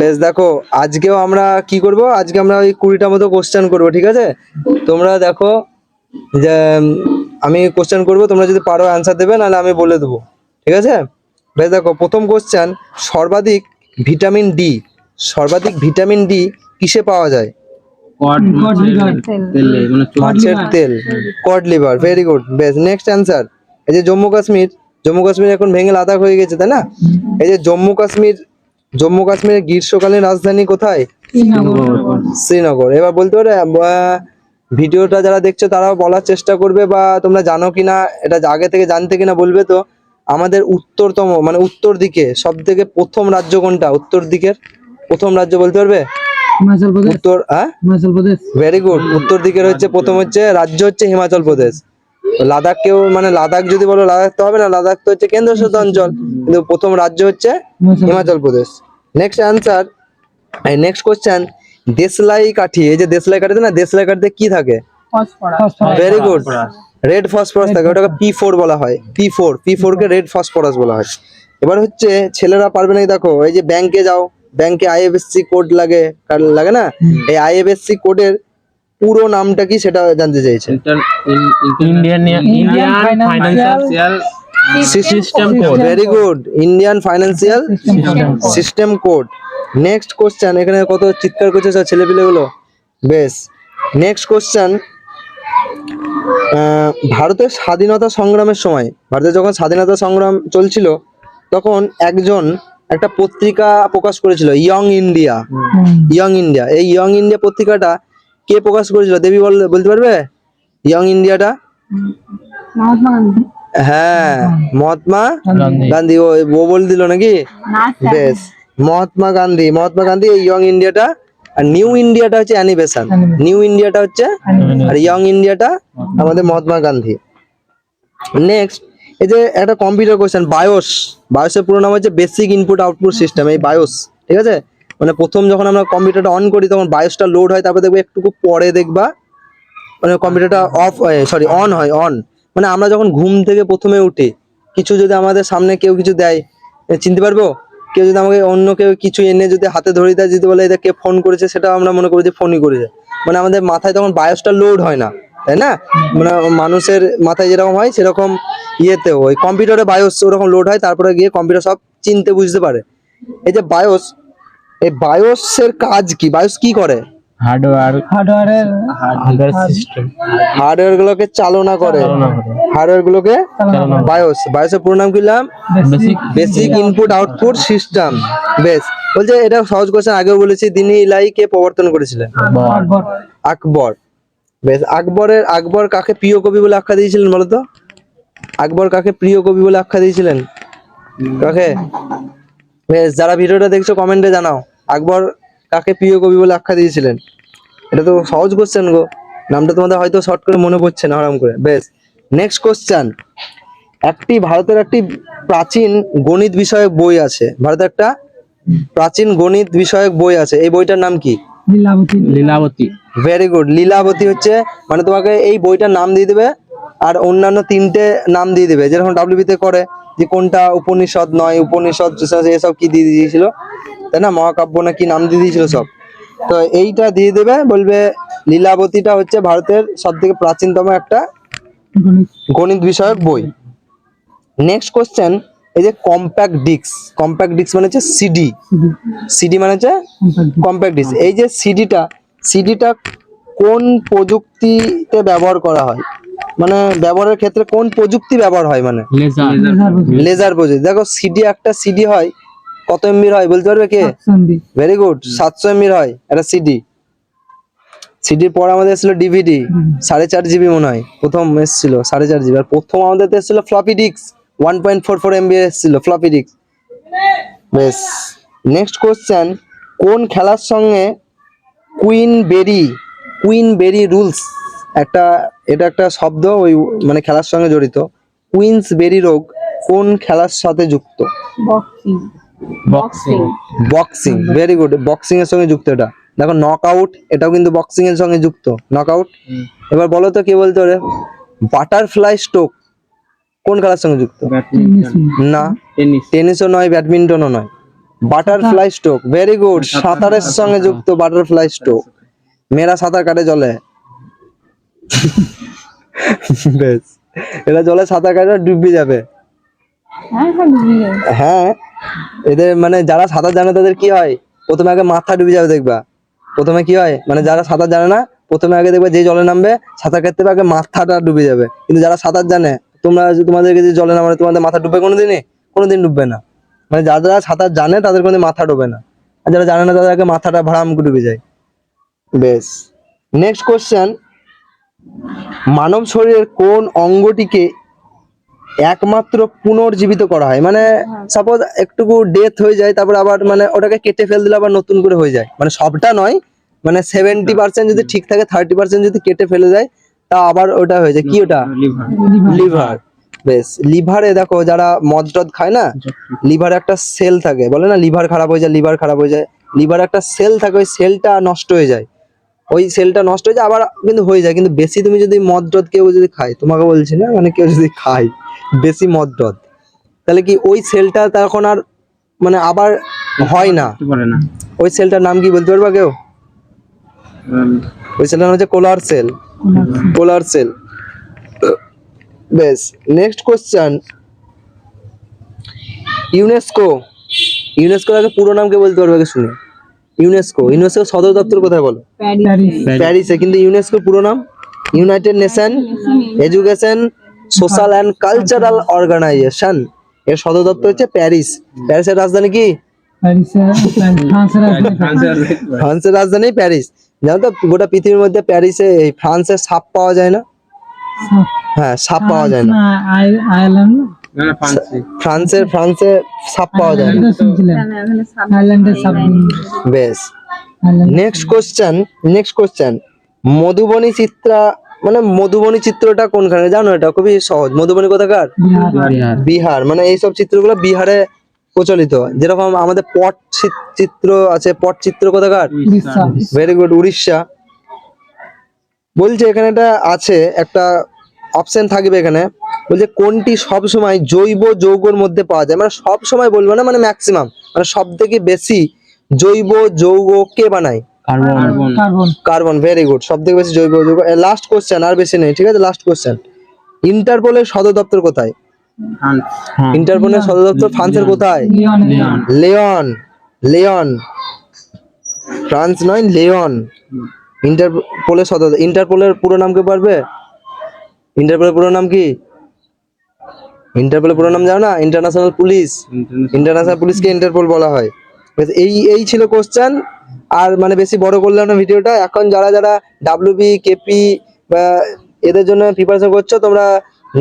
বেশ দেখো আজকেও আমরা কি করব? আজকে আমরা ওই কুড়িটা মতো কোশ্চেন করব ঠিক আছে? তোমরা দেখো যে আমি কোশ্চেন করব তোমরা যদি পারো অ্যান্সার দেবে নাহলে আমি বলে দেবো ঠিক আছে? বেশ দেখো প্রথম কোশ্চেন সর্বাধিক ভিটামিন ডি সর্বাধিক ভিটামিন ডি কিসে পাওয়া যায়? তেলে মানে মাছের তেল কড লিভার ভেরি গুড বেশ নেক্সট অ্যান্সার এই যে জম্মু কাশ্মীর জম্মু কাশ্মীর এখন ভেঙে লাদাখ হয়ে গেছে তাই না? এই যে জম্মু কাশ্মীর জম্মু কাশ্মীরের গ্রীষ্মকালীন রাজধানী কোথায়? শ্রীনগর। এবার বলতে পারে ভিডিওটা যারা দেখছ তারাও বলার চেষ্টা করবে বা তোমরা জানো কিনা এটা আগে থেকে জানতে কিনা বলবে তো আমাদের উত্তরতম মানে উত্তর দিকে সব থেকে প্রথম রাজ্য কোনটা? উত্তর দিকের? প্রথম রাজ্য বলতে পারবে? উত্তর হ্যাঁ? হিমাচল প্রদেশ। ভেরি গুড উত্তর দিকের হচ্ছে প্রথম হচ্ছে রাজ্য হচ্ছে হিমাচল প্রদেশ। লাদাখ কেউ মানে লাদাখ যদি বলো লাদাখ তো হবে না লাদাখ তো হচ্ছে কেন্দ্রশাসিত অঞ্চল। কিন্তু প্রথম রাজ্য হচ্ছে হিমাচল প্রদেশ। নেক্সট অ্যান্সার এই নেক্সট কোশ্চেন দেশলাই কাঠি। এই যে দেশলাই কাঠিতে না দেশলাই কাঠিতে কি থাকে? Phosphorus. Very good red phosphorus. থাকে ওটাকে পি ফোর বলা হয়। পি ফোর পি ফোর কে রেড ফসফরাস বলা হয়। এবার হচ্ছে ছেলেরা পারবে না দেখো এই যে ব্যাংকে যাও ব্যাংকে আইএফএসসি কোড লাগে লাগে না? এই আইএফএসসি কোডের পুরো নামটা কি সেটা জানতে চাইছে Indian Indian financial system code very good Indian financial system code next question এখানে কত চিৎকার করছে সব ছেলেপিলেগুলো? বেশ। নেক্সট কোশ্চেন ভারতের স্বাধীনতা সংগ্রামের সময় ভারতের যখন স্বাধীনতা সংগ্রাম চলছিল তখন একজন একটা পত্রিকা প্রকাশ করেছিল ইয়ং ইন্ডিয়া ইয়ং ইন্ডিয়া এই ইয়ং ইন্ডিয়া পত্রিকাটা কে প্রকাশ করেছিল? দেবী বল বলতে পারবে? ইয়ং ইন্ডিয়াটা হ্যাঁ মহাত্মা গান্ধী। গান্ধী। ও ও বলে দিল নাকি? বেশ মহাত্মা গান্ধী মহাত্মা গান্ধী এই ইয়ং ইন্ডিয়াটা আর নিউ ইন্ডিয়াটা হচ্ছে অ্যানিভেশন নিউ ইন্ডিয়াটা হচ্ছে আর ইয়ং ইন্ডিয়াটা আমাদের মহাত্মা গান্ধী। নেক্সট এই যে একটা কম্পিউটার কোশ্চেন বায়োস বায়োসের পুরো নাম হচ্ছে বেসিক ইনপুট আউটপুট সিস্টেম এই বায়োস ঠিক আছে? মানে প্রথম যখন আমরা কম্পিউটারটা অন করি, তখন বায়োসটা লোড হয়, তারপর দেখবে একটু পরে দেখবা মানে কম্পিউটারটা অফ সরি অন হয় অন মানে আমরা যখন ঘুম থেকে প্রথমে উঠি, কিছু যদি আমাদের সামনে কেউ কিছু দেয় চিনতে পারব? কেউ যদি আমাকে অন্য কেউ কিছু এনে যদি হাতে ধরে দেয়, যদি বলে এটা কে ফোন করেছে সেটা আমরা মনে করি যে ফোনই করেছে। মানে আমাদের মাথায় তখন বায়োসটা লোড হয় না, তাই না? মানে মানুষের মাথায় যেরকম হয়, সেরকম ইয়েতেও ওই কম্পিউটারে বায়োস ওরকম লোড হয়, তারপরে গিয়ে কম্পিউটার সব চিনতে বুঝতে পারে। এই যে বায়োস এই বায়োসের কাজ কি? বায়োস কি করে? হার্ডওয়্যার হার্ডওয়্যারের হার্ডওয়্যার সিস্টেম হার্ডওয়্যার গুলোকে চালনা করে। চালনা হার্ডওয়্যার গুলোকে বায়োস। বায়োসের পুরো নাম কি নাম basic basic input output system বেশ। বলছে এটা সহজ কোশ্চেন আগেও বলেছি দিনী ইলাই কে প্রবর্তন করেছিলেন? আকবর। আকবর। বেশ আকবরের আকবর কাকে প্রিয় কবি বলে আখ্যা দিয়েছিলেন বলতো আকবর কাকে প্রিয় কবি বলে আখ্যা দিয়েছিলেন? কাকে? বেশ যারা ভিডিওটা দেখছ কমেন্টে জানাও। আকবর কাকে প্রিয় কবি বলে আখ্যা দিয়েছিলেন? এটা তো সহজ কোশ্চেন গো। নামটা তোমাদের হয়তো শর্ট করে মনে পড়ছে না আরাম করে। বেশ নেক্সট কোশ্চেন একটি ভারতের একটি প্রাচীন গণিত বিষয়ক বই আছে। ভারতের একটা প্রাচীন গণিত বিষয়ক বই আছে। এই বইটার নাম কি? লীলাবতী। লীলাবতী। ভেরি গুড লীলাবতী হচ্ছে মানে তোমাকে এই বইটার নাম দিয়ে দেবে আর অন্যান্য তিনটে নাম দিয়ে দেবে। যেরকম ডাব্লিউবিতে করে যে কোনটা উপনিষদ নয় উপনিষদ এসব কি দিয়ে দিয়েছিল? তাই না? মহাকাব্য না কি নাম দিয়ে দিয়েছিল সব। তো এইটা দিয়ে দেবে বলবে লীলাবতীটা হচ্ছে ভারতের সব থেকে প্রাচীনতম একটা গণিত বিষয়ক বই। নেক্সট কোশ্চেন এই যে কম্প্যাক্ট ডিস্ক কম্প্যাক্ট ডিস্ক মানে হচ্ছে সিডি সিডি মানে হচ্ছে কম্প্যাক্ট ডিস্ক এই যে সিডিটা সিডিটা কোন প্রযুক্তিতে ব্যবহার করা হয়? মানে ব্যবহারের ক্ষেত্রে কোন প্রযুক্তি ব্যবহার হয় মানে? লেজার লেজার প্রযুক্তি। দেখো সিডি একটা সিডি হয় কত এমবির হয় বলতে পারবে কে? ভেরি গুড সাতশো এমবির হয় একটা সিডি সিডির পর আমাদের এসেছিল ডিভিডি সাড়ে চার জিবি মনে হয় প্রথম এসেছিল সাড়ে চার জিবি আর প্রথম আমাদের তো এসেছিল floppy disk one point four four MB এসেছিল ফ্লপি ডিস্ক বেশ নেক্সট কোশ্চেন কোন খেলার সঙ্গে Queensberry Queensberry rules একটা এটা একটা শব্দ ওই মানে খেলার সঙ্গে জড়িত। কুইন্স বেরি রোগ কোন খেলার সাথে যুক্ত? Boxing boxing boxing very good boxing এর সঙ্গে যুক্ত এটা। দেখো নক আউট এটাও কিন্তু বক্সিং এর সঙ্গে যুক্ত। নক আউট এবার বলো তো কে বলতে পারে বাটারফ্লাই স্ট্রোক কোন খেলার সঙ্গে যুক্ত? না টেনিসও নয় ব্যাডমিন্টনও নয়। বাটারফ্লাই স্ট্রোক ভেরি গুড সাঁতারের সঙ্গে যুক্ত বাটারফ্লাই স্ট্রোক মেয়েরা সাঁতার কাটে জলে। বেশ। এরা জলে সাঁতার কাটে ডুবে যাবে। হ্যাঁ হ্যাঁ। এদের মানে যারা সাঁতার জানে তাদের কি হয়? প্রথমে আগে মাথা ডুবে যাবে দেখবা। প্রথমে কি হয়? মানে যারা সাঁতার জানে না, প্রথমে আগে দেখবে যে জলে নামবে, সাঁতার কাটতে আগে মাথাটা ডুবে যাবে। কিন্তু যারা সাঁতার জানে, তোমরা তোমাদেরকে যে জলে নামালে তোমাদের মাথা ডুববে কোনোদিনই? কোনোদিন ডুববে না। মানে যারা সাঁতার জানে, তাদের কোনো মাথা ডুবে না। আর যারা জানে না, তাদের আগে মাথাটা ভাড়াম ডুবে যায়। বেশ। নেক্সট কোশ্চেন মানব শরীরের কোন অঙ্গটিকে একমাত্র পুনর্জীবিত করা হয়। মানে সাপোজ একটুকু ডেথ হয়ে যায় তারপর আবার মানে ওটাকে কেটে ফেল দিলে আবার নতুন করে হয়ে যায়। মানে সবটা নয় মানে সেভেন্টি পার্সেন্ট যদি ঠিক থাকে থার্টি পার্সেন্ট যদি কেটে ফেলে যায় তা আবার ওটা হয়ে যায়। কি ওটা? লিভার লিভার বেশ লিভারে দেখো যারা মদ টদ খায় না লিভারে একটা সেল থাকে। বলে না লিভার খারাপ হয়ে যায় লিভার খারাপ হয়ে যায়। লিভার একটা সেল থাকে ওই সেলটা নষ্ট হয়ে যায়। ওই সেলটা নষ্ট হয়ে যায় আবার কিন্তু হয়ে যায়। কিন্তু বেশি তুমি যদি মদ টদ কেউ যদি খায় তোমাকে বলছি না মানে কেউ যদি খায় বেশি মদ টদ তাহলে কি ওই সেলটা তখন আর মানে আবার হয় না? ওই সেলটার নাম কি বলতে পারবা কেউ? ওই সেলটার নাম হচ্ছে কোলার সেল। Collar cell. বেশ নেক্সট কোশ্চেন ইউনেস্কো ইউনেস্কোর আগে পুরো নাম কে বলতে পারবে শুনে? ইউনেস্কো ইউনেস্কো সদর দপ্তর কোথায় বলো? প্যারিসে। কিন্তু ইউনেস্কো পুরো নাম? United Nation Education Social and Cultural Organization এর সদর দপ্তর হচ্ছে প্যারিস। প্যারিসের রাজধানী কি? ফ্রান্সের রাজধানী। ফ্রান্সের ফ্রান্সের রাজধানী প্যারিস। জানো তো গোটা পৃথিবীর মধ্যে প্যারিসে এই ফ্রান্সের সাপ পাওয়া যায় না? হ্যাঁ সাপ পাওয়া যায় না। আয়ারল্যান্ড ফ্রান্সের ফ্রান্সে সাপ পাওয়া যায় এটা বেশ। Next question next question Madhubani Chitra মানে মধুবনী চিত্রটা কোনখানে? জানো এটা খুবই সহজ। মধুবনী কোথাকার? বিহার। মানে এইসব চিত্রগুলো বিহারে প্রচলিত। যেরকম আমাদের পট চি- চিত্র আছে পট চিত্র কোথাকার? Very good Orissa. বলছে এখানে একটা আছে একটা অপশন থাকবে এখানে। বলছে কোনটি সব সময় জৈব যৌগর মধ্যে পাওয়া যায়? মানে সব সময় বলব না মানে ম্যাক্সিমাম মানে সব থেকে বেশি জৈব যৌগ কে বানায়? Carbon carbon carbon carbon very good সব থেকে বেশি জৈব যৌগ। লাস্ট কোশ্চেন আর বেশি নেই ঠিক আছে? লাস্ট কোশ্চেন ইন্টারপোলের সদর দপ্তর কোথায়? ইন্টারপোলের সদর দপ্তর ফ্রান্সের কোথায়? Lyon Lyon Lyon Lyon France নয় লিওন ইন্টারপোলের সদর ইন্টারপোলের পুরো নাম কে পারবে? ইন্টারপোলের পুরো নাম কি? ইন্টারপোলের পুরো নাম জানো না? ইন্টারন্যাশনাল পুলিশ ইন্টারন্যাশনাল পুলিশকে ইন্টারপোল বলা হয়। এই এই ছিল কোশ্চেন আর মানে বেশি বড় করলাম না ভিডিওটা। এখন যারা যারা ডাব্লিউবি কেপি বা এদের জন্য প্রিপারেশন করছ তোমরা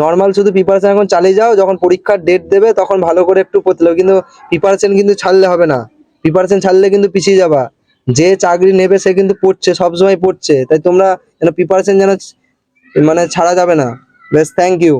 নর্মাল শুধু প্রিপারেশন এখন চালিয়ে যাও। যখন পরীক্ষার ডেট দেবে তখন ভালো করে একটু পড়তে হবে কিন্তু প্রিপারেশন কিন্তু ছাড়লে হবে না। প্রিপারেশন ছাড়লে কিন্তু পিছিয়ে যাবা। যে চাকরি নেবে সে কিন্তু পড়ছে সবসময় পড়ছে। তাই তোমরা যেন প্রিপারেশন যেন মানে ছাড়া যাবে না। বেশ থ্যাংক ইউ